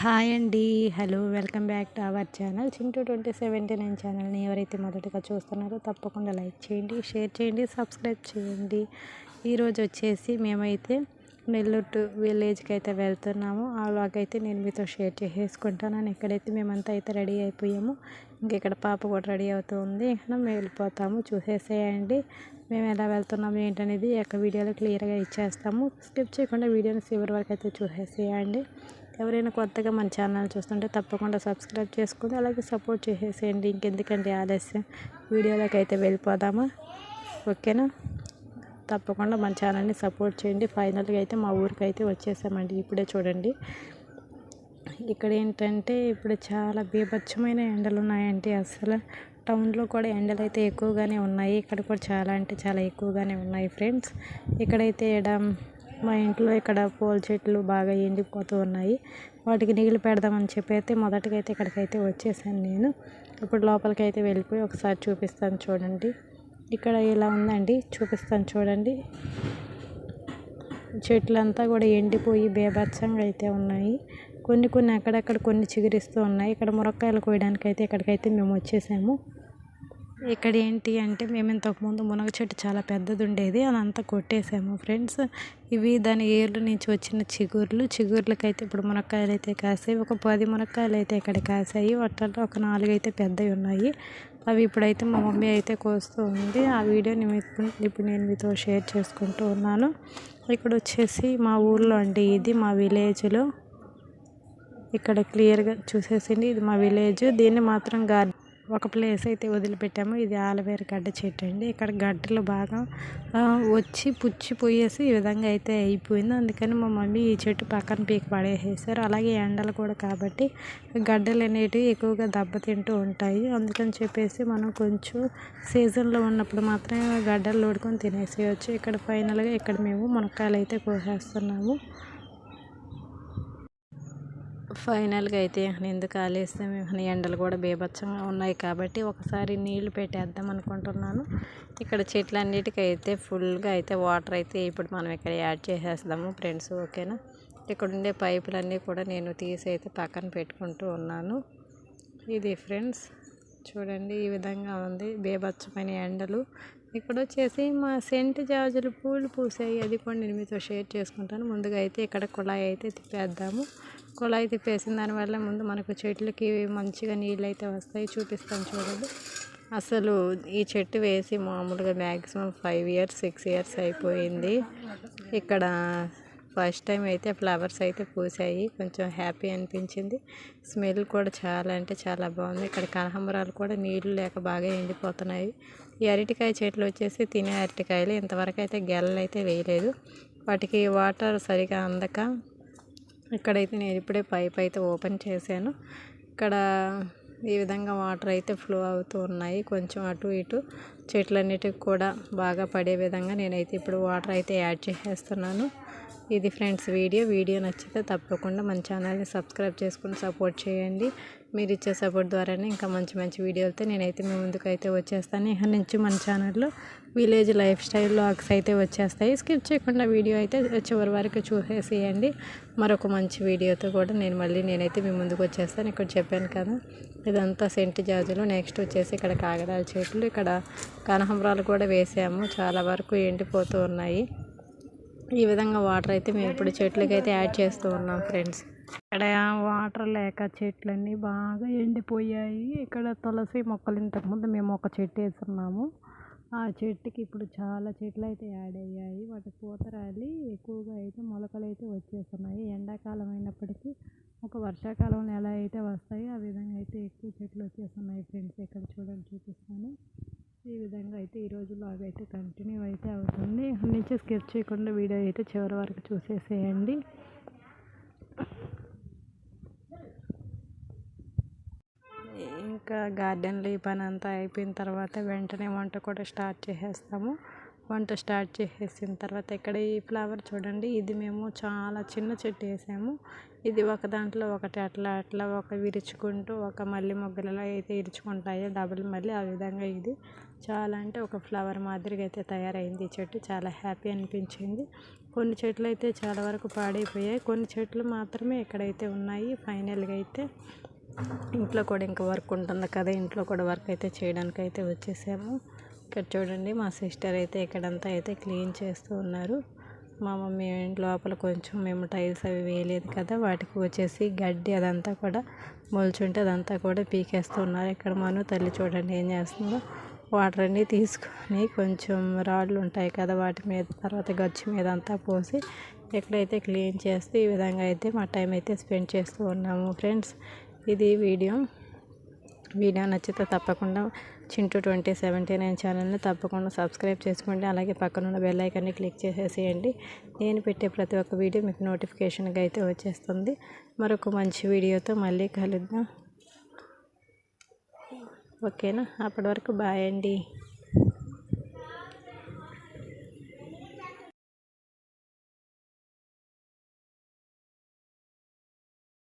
Hi అండి. Hello welcome back to our channel. Chintu twenty seventy nine ఛానల్ని ఎవరైతే మొదటగా చూస్తున్నారో తప్పకుండా లైక్ చేయండి షేర్ చేయండి సబ్స్క్రైబ్ చేయండి. ఈరోజు వచ్చేసి మేమైతే నెల్లూరు విలేజ్కి అయితే వెళ్తున్నాము. అలాగైతే నేను మీతో షేర్ చేసేసుకుంటాను. ఎక్కడైతే మేమంతా అయితే రెడీ అయిపోయాము. ఇంక ఇక్కడ పాప కూడా రెడీ అవుతుంది. మేము వెళ్ళిపోతాము. చూసేసేయండి. మేము ఎలా వెళ్తున్నాము ఏంటనేది యొక్క వీడియోలో క్లియర్గా ఇచ్చేస్తాము. స్కిప్ చేయకుండా వీడియోని చివరి వరకు అయితే చూసేసేయండి. ఎవరైనా కొత్తగా మన ఛానల్ చూస్తుంటే తప్పకుండా సబ్స్క్రైబ్ చేసుకుని అలాగే సపోర్ట్ చేసేసేయండి. ఇంకెందుకండి ఆలస్యం? వీడియోలోకి అయితే వెళ్ళిపోదామా? ఓకేనా? తప్పకుండా మన ఛానల్ని సపోర్ట్ చేయండి. ఫైనల్గా అయితే మా ఊరికి అయితే వచ్చేసామండి. ఇప్పుడే చూడండి. ఇక్కడ ఏంటంటే ఇప్పుడు చాలా బీభత్సమైన ఎండలు ఉన్నాయండి. అసలు టౌన్లో కూడా ఎండలు అయితే ఎక్కువగానే ఉన్నాయి. ఇక్కడ కూడా చాలా అంటే చాలా ఎక్కువగానే ఉన్నాయి ఫ్రెండ్స్. ఇక్కడైతే ఇక్కడ మా ఇంట్లో ఇక్కడ పూల చెట్లు బాగా ఎండిపోతూ ఉన్నాయి. వాటికి నీళ్ళు పెడదామని చెప్పి అయితే మొదటగా అయితే ఇక్కడికైతే వచ్చేసాను నేను. ఇప్పుడు లోపలికి అయితే వెళ్ళిపోయి ఒకసారి చూపిస్తాను చూడండి. ఇక్కడ ఇలా ఉందండి చూపిస్తాను చూడండి. చెట్లంతా కూడా ఎండిపోయి బేభత్సంగా అయితే ఉన్నాయి. కొన్ని కొన్ని అక్కడక్కడ కొన్ని చిగురిస్తూ ఉన్నాయి. ఇక్కడ మురక్కాయలు కోయడానికి అయితే ఇక్కడికైతే మేము వచ్చేసాము. ఇక్కడ ఏంటి అంటే మేము ఇంతకుముందు మునగ చెట్టు చాలా పెద్దది ఉండేది అదంతా కొట్టేసాము ఫ్రెండ్స్. ఇవి దాని ఏర్లు నుంచి వచ్చిన చిగుర్లు. చిగుర్లకైతే ఇప్పుడు మునక్కాయలు అయితే కాసాయి ఒక పది మునక్కాయలు అయితే ఇక్కడ కాసాయి వాటిలో ఒక నాలుగు అయితే పెద్దవి ఉన్నాయి అవి ఇప్పుడైతే మా మమ్మీ అయితే కోస్తూ ఉంది. ఆ వీడియోని ఇప్పుడు నేను మీతో షేర్ చేసుకుంటూ ఉన్నాను. ఇక్కడ వచ్చేసి మా ఊర్లో అండి ఇది మా విలేజ్లో. ఇక్కడ క్లియర్గా చూసేసింది ఇది మా విలేజ్. దీన్ని మాత్రం గార్డెన్ ఒక ప్లేస్ అయితే వదిలిపెట్టాము. ఇది ఆలవేరు గడ్డ చెట్టు అండి. ఇక్కడ గడ్డలు బాగా వచ్చి పుచ్చిపోయేసి ఈ విధంగా అయితే అయిపోయింది. అందుకని మా మమ్మీ ఈ చెట్టు పక్కన పీక పడేసేసారు. అలాగే ఎండలు కూడా కాబట్టి గడ్డలు అనేటివి ఎక్కువగా దెబ్బతింటూ ఉంటాయి. అందుకని చెప్పేసి మనం కొంచెం సీజన్లో ఉన్నప్పుడు మాత్రమే గడ్డలు లోడుకొని తినేసేయచ్చు. ఇక్కడ ఫైనల్గా ఇక్కడ మేము మునక్కాయలు అయితే కోసేస్తున్నాము. ఫైనల్గా అయితే ఎందుకు ఆలేస్తాం ఎండలు కూడా బీభత్సంగా ఉన్నాయి కాబట్టి ఒకసారి నీళ్ళు పెట్టేద్దాం అనుకుంటున్నాను. ఇక్కడ చెట్లన్నిటికైతే అయితే ఫుల్గా అయితే వాటర్ అయితే ఇప్పుడు మనం ఇక్కడ యాడ్ చేసేస్తాము ఫ్రెండ్స్ ఓకేనా? ఇక్కడ ఉండే పైపులన్నీ కూడా నేను తీసి అయితే పక్కన పెట్టుకుంటూ ఉన్నాను. ఇది ఫ్రెండ్స్ చూడండి ఈ విధంగా ఉంది. బేభత్సమైన ఎండలు. ఇక్కడ వచ్చేసి మా సెంట్ జాజులు పూలు పూసాయి. అది కూడా నేను మీతో షేర్ చేసుకుంటాను. ముందుగా అయితే ఇక్కడ కుళాయి అయితే తిప్పేద్దాము. కుళాయి తిప్పేసిన దానివల్ల ముందు మనకు చెట్లకి మంచిగా నీళ్ళు అయితే వస్తాయి. చూపిస్తాను చూడండి. అసలు ఈ చెట్టు వేసి మామూలుగా maximum five years six years అయిపోయింది. ఇక్కడ ఫస్ట్ టైం అయితే ఫ్లవర్స్ అయితే పూసాయి. కొంచెం హ్యాపీ అనిపించింది. స్మెల్ కూడా చాలా అంటే చాలా బాగుంది. ఇక్కడ కనహంబరాలు కూడా నీళ్ళు లేక బాగా ఎండిపోతున్నాయి. ఈ అరటికాయ చెట్లు వచ్చేసి తినే అరటికాయలు. ఇంతవరకు అయితే గెలలు అయితే వేయలేదు. వాటికి వాటర్ సరిగా అందక ఇక్కడైతే నేను ఇప్పుడే పైప్ అయితే ఓపెన్ చేశాను. ఇక్కడ ఈ విధంగా వాటర్ అయితే ఫ్లో అవుతూ ఉన్నాయి. కొంచెం అటు ఇటు చెట్లన్నిటికి కూడా బాగా పడే విధంగా నేనైతే ఇప్పుడు వాటర్ అయితే యాడ్ చేసేస్తున్నాను. ఇది ఫ్రెండ్స్ వీడియో. వీడియో నచ్చితే తప్పకుండా మన ఛానల్ని సబ్స్క్రైబ్ చేసుకుని సపోర్ట్ చేయండి. మీరు ఇచ్చే సపోర్ట్ ద్వారానే ఇంకా మంచి మంచి వీడియోలతో నేనైతే మీ ముందుకు అయితే వచ్చేస్తాను. ఇక్కడ నుంచి మన ఛానల్లో విలేజ్ లైఫ్ స్టైల్ బ్లాగ్స్ అయితే వచ్చేస్తాయి. స్కిప్ చేయకుండా వీడియో అయితే చివరి వరకు చూసేసేయండి. మరొక మంచి వీడియోతో కూడా నేను మళ్ళీ నేనైతే మీ ముందుకు వచ్చేస్తాను. ఇక్కడ చెప్పాను కదా ఇదంతా సెంటి జాజులు. నెక్స్ట్ వచ్చేసి ఇక్కడ కాగడాల చెట్లు ఇక్కడ కనహంబరాలు కూడా వేసాము. చాలా వరకు ఎండిపోతూ ఉన్నాయి. ఈ విధంగా వాటర్ అయితే మేము ఇప్పుడు చెట్లకి అయితే యాడ్ చేస్తూ ఉన్నాం ఫ్రెండ్స్. ఇక్కడ వాటర్ లేక చెట్లన్నీ బాగా ఎండిపోయాయి. ఇక్కడ తులసి మొక్కలు ఇంతకుముందు మేము ఒక చెట్టు వేస్తున్నాము ఆ చెట్టుకి ఇప్పుడు చాలా చెట్లు అయితే యాడ్ అయ్యాయి. వాటి పూత రాలి ఎక్కువగా అయితే మొలకలు అయితే వచ్చేస్తున్నాయి. ఎండాకాలం అయినప్పటికీ ఒక వర్షాకాలంలో ఎలా అయితే వస్తాయో. ఆ విధంగా అయితే ఎక్కువ చెట్లు వచ్చేస్తున్నాయి ఫ్రెండ్స్. ఇక్కడ చూడండి చూపిస్తాను. ఈ విధంగా అయితే ఈరోజు లాగ్ అయితే కంటిన్యూ అయితే అవుతుంది. నుంచి స్కెచ్ చేయకుండా వీడియో అయితే చివరి వరకు చూసేసేయండి. ఇంకా గార్డెన్లో ఈ పని అంతా అయిపోయిన తర్వాత వెంటనే వంట కూడా స్టార్ట్ చేసేస్తాము. వంట స్టార్ట్ చేసేసిన తర్వాత ఇక్కడ ఈ ఫ్లవర్ చూడండి ఇది మేము చాలా చిన్న చెట్టు వేసాము. ఇది ఒక దాంట్లో ఒకటి అట్లా అట్లా ఒక విరుచుకుంటూ ఒక మల్లి మొగ్గలలో అయితే ఇరుచుకుంటాయి డబుల్ మళ్ళీ ఆ విధంగా ఇది. చాలా అంటే ఒక ఫ్లవర్ మాదిరిగా అయితే తయారైంది ఈ చెట్టు. చాలా హ్యాపీ అనిపించింది. కొన్ని చెట్లు అయితే చాలా వరకు పాడైపోయాయి. కొన్ని చెట్లు మాత్రమే ఇక్కడైతే ఉన్నాయి. ఫైనల్గా అయితే ఇంట్లో కూడా ఇంకా వర్క్ ఉంటుంది కదా ఇంట్లో కూడా వర్క్ అయితే చేయడానికి అయితే వచ్చేసాము. ఇక్కడ చూడండి మా సిస్టర్ అయితే ఇక్కడంతా అయితే క్లీన్ చేస్తూ ఉన్నారు. మా మమ్మీ లోపల కొంచెం మేము టైల్స్ అవి వేయలేదు కదా వాటికి వచ్చేసి గడ్డి అదంతా కూడా మొలుచుంటే అదంతా కూడా పీకేస్తూ ఉన్నారు. ఇక్కడ మనం తల్లి చూడండి ఏం చేస్తుందో వాటర్ అన్ని తీసుకొని కొంచెం రాళ్ళు ఉంటాయి కదా వాటి మీద తర్వాత గచ్చు మీద అంతా పోసి ఎక్కడైతే క్లీన్ చేస్తూ ఈ విధంగా అయితే మా టైం అయితే స్పెండ్ చేస్తూ ఉన్నాము. ఫ్రెండ్స్ ఇది వీడియో. వీడియో నచ్చితే తప్పకుండా చింటూ ట్వంటీ సెవెంటీ నైన్ ఛానల్ని తప్పకుండా సబ్స్క్రైబ్ చేసుకోండి. అలాగే పక్కనున్న బెల్ ఐకాన్ని క్లిక్ చేసేసేయండి. నేను పెట్టే ప్రతి ఒక్క వీడియో మీకు నోటిఫికేషన్గా అయితే వచ్చేస్తుంది. మరొక మంచి వీడియోతో మళ్ళీ కలుద్దాం. ఓకేనా? అప్పటి వరకు బాయ్ అండి.